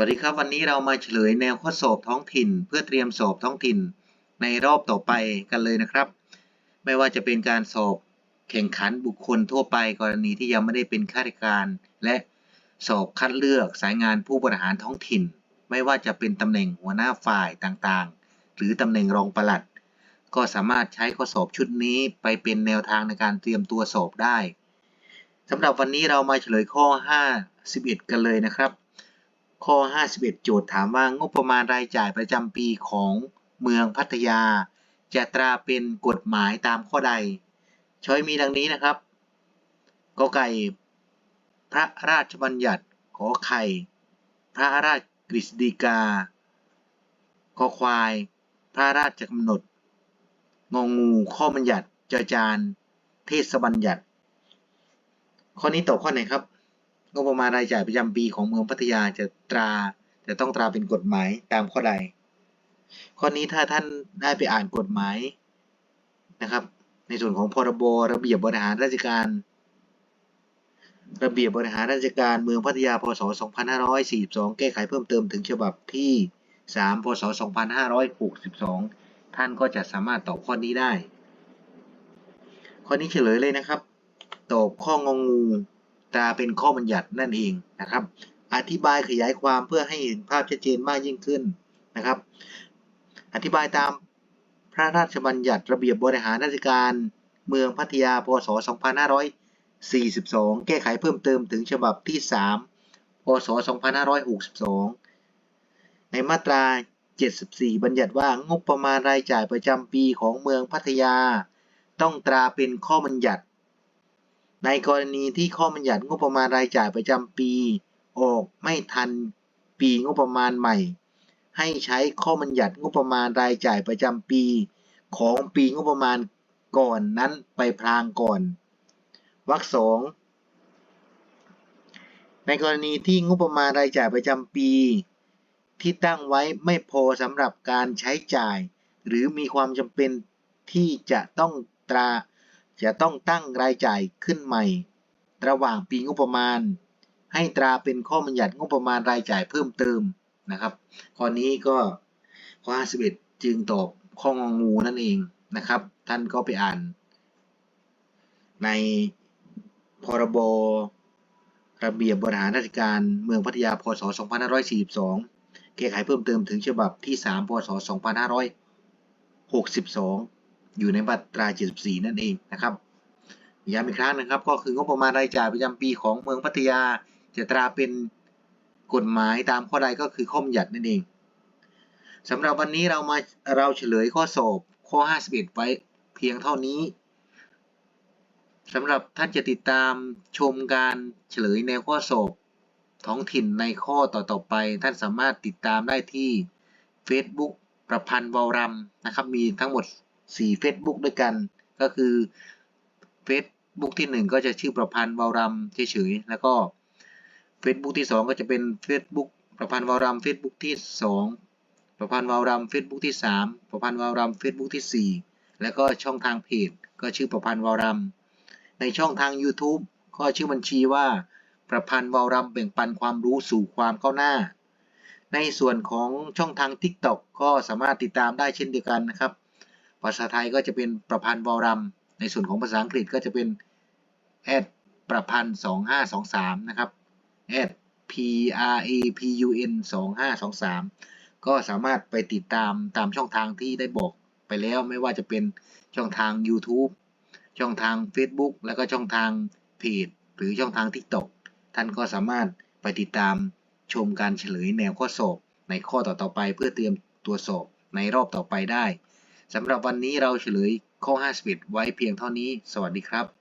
วัสดีครับ วันนี้เรามาเฉลยแนวข้อสอบท้องถิ่น เพื่อเตรียมสอบท้องถิ่น ในรอบต่อไปกันเลยนะครับ ไม่ว่าจะเป็นการสอบแข่งขันบุคคลทั่วไปกรณีที่ยังไม่ได้เป็นข้าราชการ และสอบคัดเลือกสายงานผู้บริหารท้องถิ่น ไม่ว่าจะเป็นตำแหน่งหัวหน้าฝ่ายต่างๆ หรือตำแหน่งรองปลัด ก็สามารถใช้ข้อสอบชุดนี้ไปเป็นแนวทางในการเตรียมตัวสอบได้สำหรับวันนี้เรามาเฉลยข้อ 51 กันเลยนะครับ ข้อ 51 โจทย์ถามว่างบประมาณรายจ่ายประจำปีของเมืองพัทยา จะตราเป็นกฎหมายตามข้อใด ช้อยมีดังนี้นะครับกไก่ พระราชบัญญัติขอไข่ พระราชกฤษฎีกาขอควาย พระราชกำหนด งองู ข้อบัญญัติจจาน เทศบัญญัติ ข้อนี้ตอบข้อไหนครับ งบประมาณรายจ่ายประจำปีของเมืองพัทยาจะตราจะต้องตราเป็นกฎหมายตามข้อใด ข้อนี้ถ้าท่านได้ไปอ่านกฎหมายนะครับ ในส่วนของพรบระเบียบบริหารราชการ ระเบียบบริหารราชการเมืองพัทยาพศ 2542 แก้ไขเพิ่มเติมถึงฉบับที่ 3 พศ 2562 ท่านก็จะสามารถตอบข้อนี้ได้ ข้อนี้เฉลยเลยนะครับ ตอบข้องงงู ตราเป็นข้อบัญญัตินั่นเองนะครับ อธิบายขยายความเพื่อให้เห็นภาพชัดเจนมากยิ่งขึ้นนะครับ อธิบายตามพระราชบัญญัติระเบียบบริหารราชการเมืองพัทยา พศ 2542 แก้ไขเพิ่มเติมถึงฉบับที่ 3 พศ 2562 ในมาตรา 74 บัญญัติว่างบประมาณรายจ่ายประจำปีของเมืองพัทยา ต้องตราเป็นข้อบัญญัติ ในกรณีที่ข้อบัญญัติงบประมาณรายจ่ายประจำปี ออกไม่ทันปีงบประมาณใหม่ ให้ใช้ข้อบัญญัติงบประมาณรายจ่ายประจำปี ของปีงบประมาณก่อนนั้นไปพลางก่อนวรรคสองในกรณีที่งบประมาณรายจ่ายประจำปี ที่ตั้งไว้ไม่พอสำหรับการใช้จ่าย หรือมีความจำเป็นที่จะต้องตรา จะต้องตั้งรายจ่ายขึ้นใหม่ ระหว่างปีงบประมาณ ให้ตราเป็นข้อบัญญัติงบประมาณรายจ่ายเพิ่มเติมนะครับ ข้อนี้ก็ข้อ 51 จึงตอบข้ององูนั่นเองนะครับ ท่านก็ไปอ่าน ในพรบระเบียบบริหารราชการเมืองพัทยาพศ 2542แก้ไขเพิ่มเติมถึงฉบับที่ 3 พศ 2562 อยู่ในมาตรา 74 นั่นเองนะครับย้ำอีกครั้งนะครับ ก็คืองบประมาณรายจ่ายประจำปีของเมืองพัทยาจะตราเป็นกฎหมายตามข้อใดก็คือข้อบัญญัตินั่นเองสำหรับวันนี้เรามาเราเฉลยข้อสอบข้อ 51 ไว้เพียงเท่านี้สำหรับท่านจะติดตามชมการเฉลยแนวข้อสอบท้องถิ่นในข้อต่อๆไป ท่านสามารถติดตามได้ที่ Facebook ประพันธ์วอลรัมนะครับ มีทั้งหมด 4 Facebook ด้วยกัน ก็คือ Facebook ที่ 1 ก็จะชื่อประพันธ์วอลรัมเฉยๆแล้วก็ Facebook ที่ 2 ก็จะเป็น Facebook ประพันธ์วอลรัม Facebook ที่ 2 ประพันธ์วอลรัม Facebook ที่ 3 ประพันธ์วอลรัม Facebook ที่ 4 แล้วก็ช่องทางเพจก็ชื่อประพันธ์วอลรัม ในช่องทาง YouTube ก็ชื่อบัญชีว่าประพันธ์วารัมแบ่งปันความรู้สู่ความก้าวหน้า ในส่วนของช่องทาง TikTok ก็สามารถติดตามได้เช่นเดียวกันนะครับ ภาษาไทยก็จะเป็นประพันธ์วารัม ในส่วนของภาษาอังกฤษก็จะเป็นแอดประพันธ์2523 นะครับแอด p r a p u n 2523 ก็สามารถไปติดตามตามช่องทางที่ได้บอกไปแล้วไม่ว่าจะเป็นช่องทาง YouTube ช่องทาง Facebook แล้วก็ช่องทางเพจหรือช่องทาง TikTok ท่านก็สามารถไปติดตามชมการเฉลยแนวข้อสอบในข้อต่อๆไปเพื่อเตรียมตัวสอบในรอบต่อไปได้ สำหรับวันนี้เราเฉลยข้อ 51 ไว้เพียงเท่านี้ สวัสดีครับ